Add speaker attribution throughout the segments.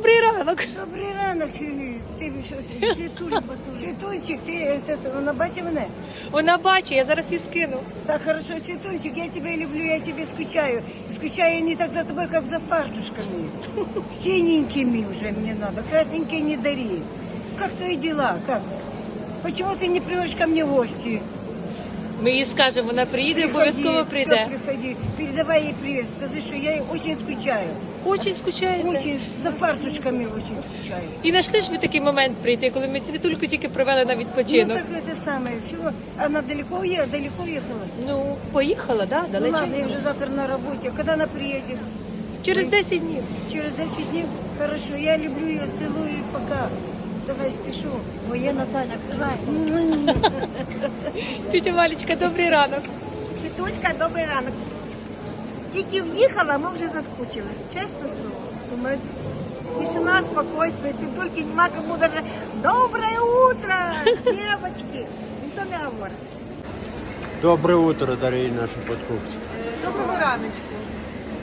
Speaker 1: Добрий ранок.
Speaker 2: Добрий ранок, Сергій. Ти що, Світуль, Світульчик, ти це, вона бачить мене?
Speaker 1: Вона бачить, я зараз її скину.
Speaker 2: Так хорошо, Світульчик, я тебе люблю, я тебе скучаю. Скучаю не так за тобой, как за фартушками. Синенькими уже мне надо, красненькие не дари. Как твои дела, как? Почему ты не приводишь ко мне в гости?
Speaker 1: Ми їй скажемо, вона приїде, обов'язково прийде.
Speaker 2: приходи. Передавай ей привет, скажи, что я очень скучаю.
Speaker 1: Очень скучаєте.
Speaker 2: Очень, за фартушками очень скучаю.
Speaker 1: І знайшли ж ви такий момент прийти, коли ми цвітульку тільки привели на відпочинок.
Speaker 2: Ну так это самое, все. Она далеко уехала, далеко уехала.
Speaker 1: Ну, поїхала, да?
Speaker 2: Ну ладно, я уже завтра на работе. Когда она приедет?
Speaker 1: Через 10 днів.
Speaker 2: Через 10 дней? Хорошо, я люблю ее, целую и пока. Давай спешу. Моя Наталья, давай.
Speaker 1: Тетя Валечка, добрий ранок.
Speaker 2: Світуська, добрий ранок. Тільки в'їхала, ми вже заскучили. Чесне слово. Думаю, тишина, спокойствие, світульки нема кому даже «Доброе утро, девочки!» Ніхто не говорить.
Speaker 3: Доброе утро, дорогие наши подкупцы.
Speaker 1: Доброго раночку.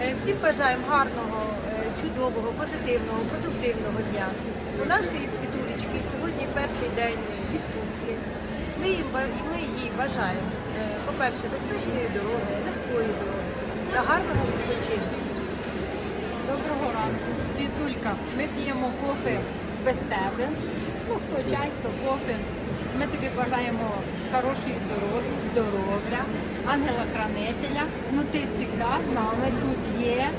Speaker 1: Е, Всім бажаємо гарного, е, чудового, позитивного, продуктивного дня. У нашої світулечки сьогодні перший день відпустки. Ми, їм ми їй бажаємо, е, по-перше, безпечної дороги, легкої дороги та гарного відпочинку.
Speaker 4: Доброго ранку, Світулька. Ми п'ємо кофе без тебе. Ну, хто чай, хто кофе. Ми тобі бажаємо хорошої дороги, здоров'я, ангела-хранителя. Ну ти завжди з нами тут є.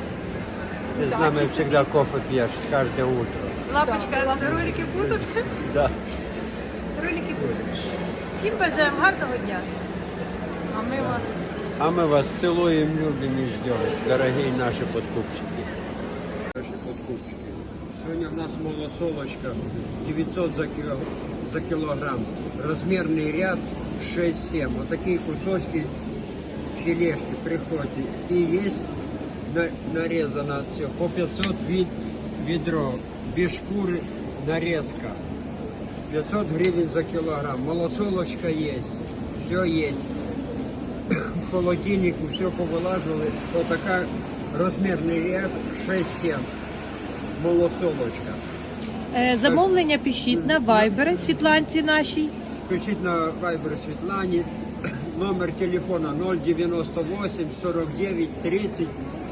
Speaker 3: Ты с нами
Speaker 4: тебе.
Speaker 3: всегда кофе пьешь, каждое утро.
Speaker 1: Лапочка, ролики будуть?
Speaker 3: Да.
Speaker 1: Ролики будуть. Всім бажаємо гарного дня.
Speaker 4: А ми вас
Speaker 3: А мы вас целуем, любим и ждем, дорогие наши подкупщики.
Speaker 5: Наши подкупщики. Сегодня у нас малосолочка 900 за, кило, за килограмм. Размерный ряд 6-7. Вот такие кусочки филешки приходят. И есть на- нарезано все по 500 вид, ведро. Без шкуры нарезка. 500 гривен за килограмм. Малосолочка есть. Все есть. Холодильнику все повылаживали. Вот такая размерный ряд 6-7. Малосолочка.
Speaker 1: Е, Замовлення пишіть на Viber Світланці нашій.
Speaker 5: Пишіть на Viber Світлані. Номер телефона 098 49 30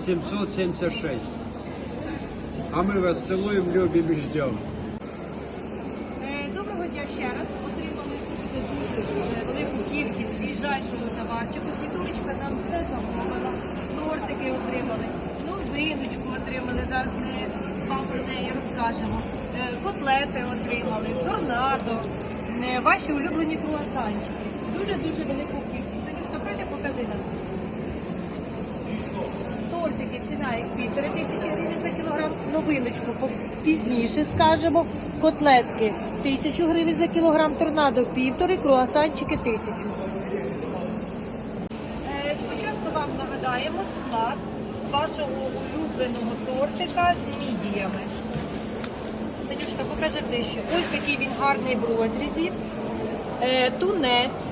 Speaker 5: 776. А ми вас цілуємо, любимо і ждемо.
Speaker 1: Доброго дня ще раз. Отримали дуже дуже кількість свіжайшого товарчику. Світулечка нам все замовила. Тортики отримали, новиночку отримали. Зараз ми вам про неї розкажемо. Е, Котлети отримали, торнадо, е, ваші улюблені круасанчики. Дуже дуже велику кількість. Танюшка, пройди, покажи нам. Як півтори тисячі гривень за кілограм. Новиночку пізніше скажемо. Котлетки тисячу гривень за кілограм, торнадо півтори, круасанчики тисячу. Е, Спочатку вам нагадаємо склад вашого улюбленого тортика з мідіями. Танюшка, покажи ближче. Ось такий він гарний в розрізі. Е, Тунець,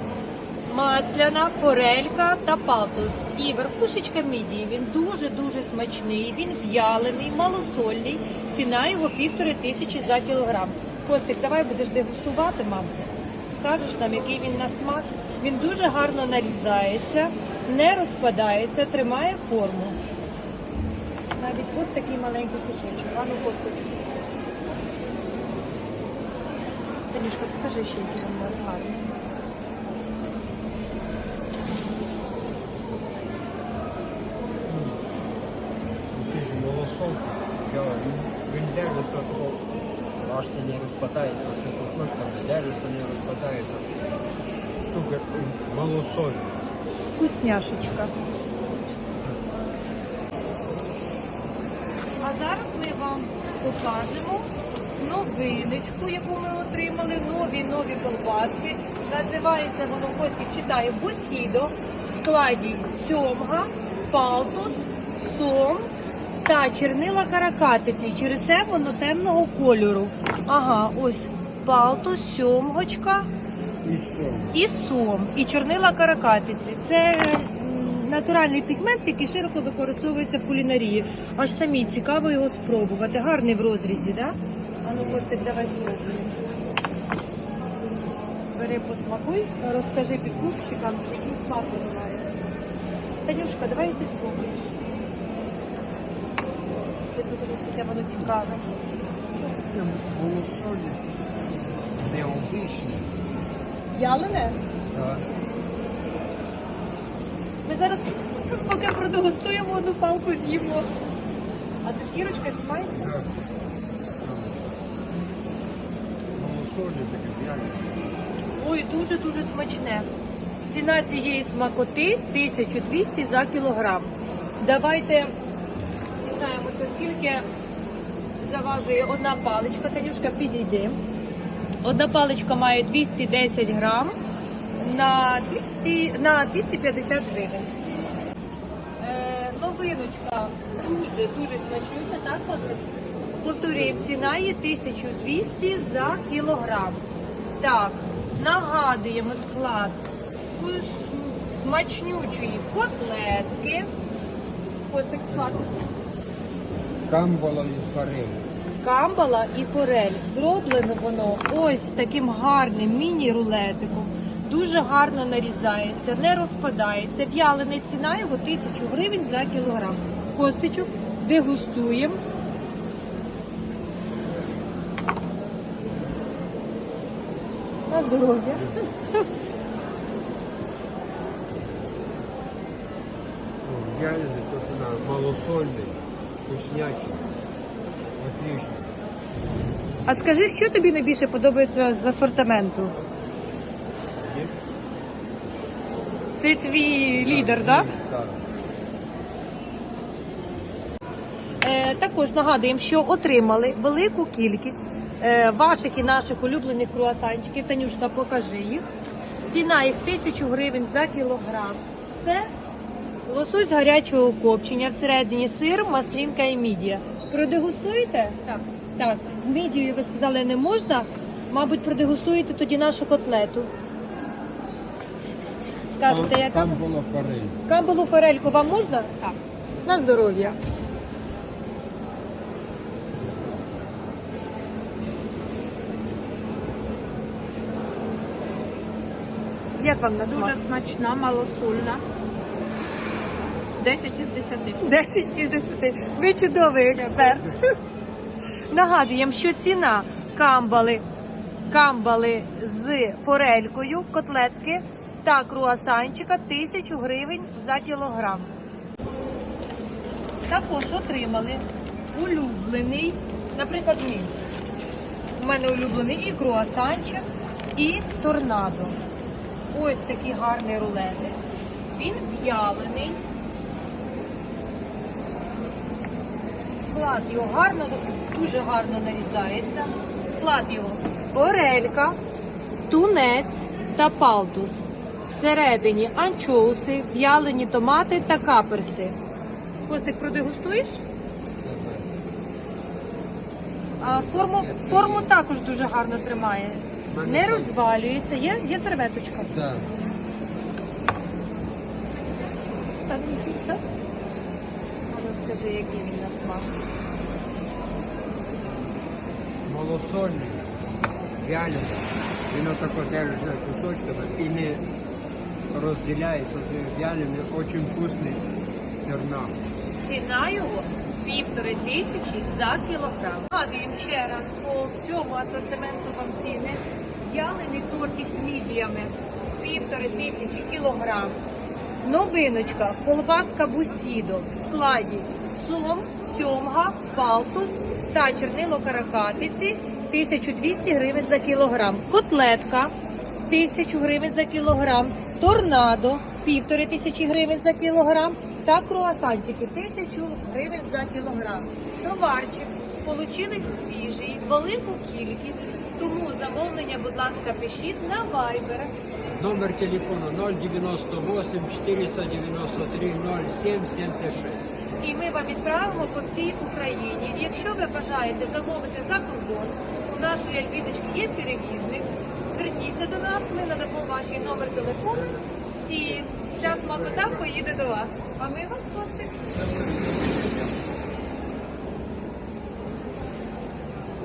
Speaker 1: масляна, форелька та палтус. І верхушечка мідії. Він дуже-дуже смачний. Він в'ялений, малосольний. Ціна його півтори тисячі за кілограм. Костик, давай будеш дегустувати, мам. Скажеш нам, який він на смак. Він дуже гарно нарізається, не розпадається, тримає форму. Навіть от такий маленький кусочок. А ну, косточку. Покажи ще, який він у нас гарний.
Speaker 5: Ти ж малосол, він, він держиться такого, бачите, не розпадається, все кусочками, держиться, не розпадається. Цукор малосольний.
Speaker 1: Вкусняшечка. А зараз ми вам покажемо новиночку, яку ми отримали. Нові нові колбаски. Називається воно Костік читає Босідо в складі сьомга, палтус, сом та чернила каракатиці. Через це воно темного кольору. Ага, ось палтус, сьомгочка
Speaker 5: І все.
Speaker 1: і сом, і чорнила каракатиці. Це натуральний пігмент, який широко використовується в кулінарії. Аж самі цікаво його спробувати. Гарний в розрізі, так? Да? А ну, Костик, давай спробуємо. Бери посмакуй, розкажи підкупщикам, який смак буває. Танюшка, давай ти спробуєш. Ти подивися, яке воно цікаве.
Speaker 5: Малосольне. Необичне.
Speaker 1: Вялене?
Speaker 5: Так.
Speaker 1: Ми зараз поки продегустуємо одну палку з'їмо. А це шкірочка знімається?
Speaker 5: Так. Малосольне таке п'яне.
Speaker 1: Ой, дуже-дуже смачне. Ціна цієї смакоти 1200 за кілограм. Давайте дізнаємося, скільки заважує одна паличка. Танюшка, підійди. Одна паличка має 210 грам на, 200, на 250 гривень. Е, новиночка дуже-дуже смачнюча, так, Костик? Повторюємо, ціна є 1200 за кілограм. Так, нагадуємо склад смачнючої котлетки. Костик склад.
Speaker 5: Камбала і форель.
Speaker 1: Камбала і форель. Зроблено воно ось таким гарним міні-рулетиком. Дуже гарно нарізається, не розпадається. В'ялена ціна його 1000 гривень за кілограм. Костичок дегустуємо. На здоров'я.
Speaker 5: Вялене, то що на малосольний, вкуснячий. Отлично.
Speaker 1: А скажи, що тобі найбільше подобається з асортименту?
Speaker 5: Є?
Speaker 1: Це твій лідер, так?
Speaker 5: Так.
Speaker 1: Е, також нагадуємо, що отримали велику кількість е, ваших і наших улюблених круасанчиків. Танюшка, покажи їх. Ціна їх 1000 гривень за кілограм. Це лосось гарячого копчення, всередині сир, маслінка і мідія. Продегустуєте?
Speaker 4: Так.
Speaker 1: Так, з мідією ви сказали не можна. Мабуть, продегустуєте тоді нашу котлету. Скажете, яка?
Speaker 5: Камбала форель.
Speaker 1: Камбалу форельку вам можна?
Speaker 4: Так.
Speaker 1: На здоров'я. Як вам на?
Speaker 6: Дуже смачна, малосольна. 10 із 10.
Speaker 1: 10 із 10. Ви чудовий експерт. Нагадуємо, що ціна камбали, камбали з форелькою, котлетки та круасанчика 1000 гривень за кілограм. Також отримали улюблений, наприклад, мій. У мене улюблений і круасанчик, і торнадо. Ось такі гарні рулети. Він в'ялений. Склад його гарно, дуже гарно нарізається. Склад його форелька, тунець та палтус. Всередині анчоуси, в'ялені томати та каперси. Костик, продегустуєш? А форму, форму також дуже гарно тримає. Не розвалюється. Є, є серветочка.
Speaker 5: Так.
Speaker 1: Так, все. Ну який він на смак.
Speaker 5: Малосольний. Вялений. Він отако держиться кусочками і не розділяється. Це вялений, дуже вкусний терна.
Speaker 1: Ціна його півтори тисячі за кілограм. Нагадуємо ще раз по всьому асортименту вам ціни. В'ялений тортик з мідіями півтори тисячі кілограм. Новиночка, колбаска бусідо в складі сом, сьомга, палтус та чернило каракатиці 1200 гривень за кілограм. Котлетка 1000 гривень за кілограм, торнадо півтори тисячі гривень за кілограм та круасанчики 1000 гривень за кілограм. Товарчик получили свіжий, велику кількість, тому замовлення, будь ласка, пишіть на Viber.
Speaker 5: Номер телефону 098 493 07 76.
Speaker 1: І ми вам відправимо по всій Україні. І Якщо ви бажаєте замовити за кордон, у нашої Альбіночки є перевізник. Зверніться до нас, ми надамо ваш номер телефону І вся смакота поїде до вас. А ми вас Костик.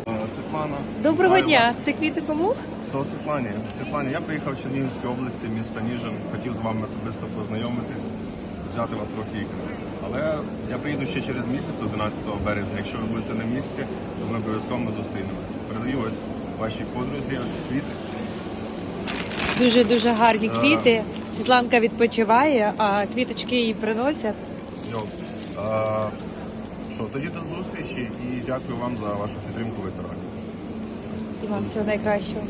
Speaker 7: Е, Світлана.
Speaker 1: Доброго
Speaker 7: вітаю
Speaker 1: дня.
Speaker 7: вас.
Speaker 1: Це квіти кому?
Speaker 7: То Світлані. Світлані, я приїхав з Чернігівської області, міста Ніжин. Хотів з вами особисто познайомитись, взяти вас трохи. Але я приїду ще через місяць, 11 березня. Якщо ви будете на місці, то ми обов'язково зустрінемося. Передаю ось вашій подрузі, ось квіти.
Speaker 1: Дуже дуже гарні
Speaker 7: Е.
Speaker 1: квіти. Світланка відпочиває, а квіточки їй приносять.
Speaker 7: Йо. А, що, тоді до зустрічі і дякую вам за вашу підтримку ветеранів.
Speaker 1: І вам всього найкращого.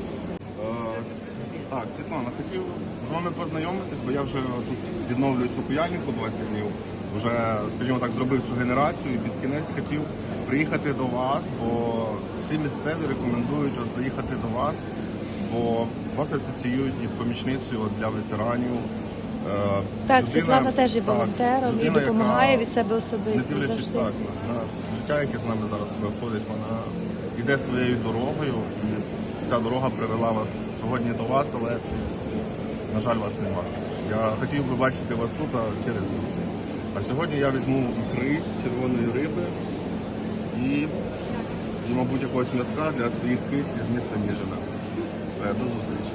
Speaker 7: Так, Світлана, хотів з вами познайомитись, бо я вже тут відновлююсь у Куяльнику 20 днів. Вже, скажімо так, зробив цю генерацію і під кінець хотів приїхати до вас, бо всі місцеві рекомендують от заїхати до вас, бо вас асоціюють із помічницею для ветеранів. Е,
Speaker 1: Так,
Speaker 7: людина-
Speaker 1: Світлана теж є волонтером і допомагає
Speaker 7: яка-
Speaker 1: від себе особисто.
Speaker 7: не дивлячись
Speaker 1: завжди.
Speaker 7: так на, на життя, яке з нами зараз проходить, вона йде своєю дорогою, і ця дорога привела вас сьогодні до вас, але на жаль, вас нема. Я хотів би бачити вас тут а через місяць. А сьогодні я візьму ікри, червоної риби і, і мабуть, якогось м'язка для своїх киць із міста Ніжина. Все, до зустрічі.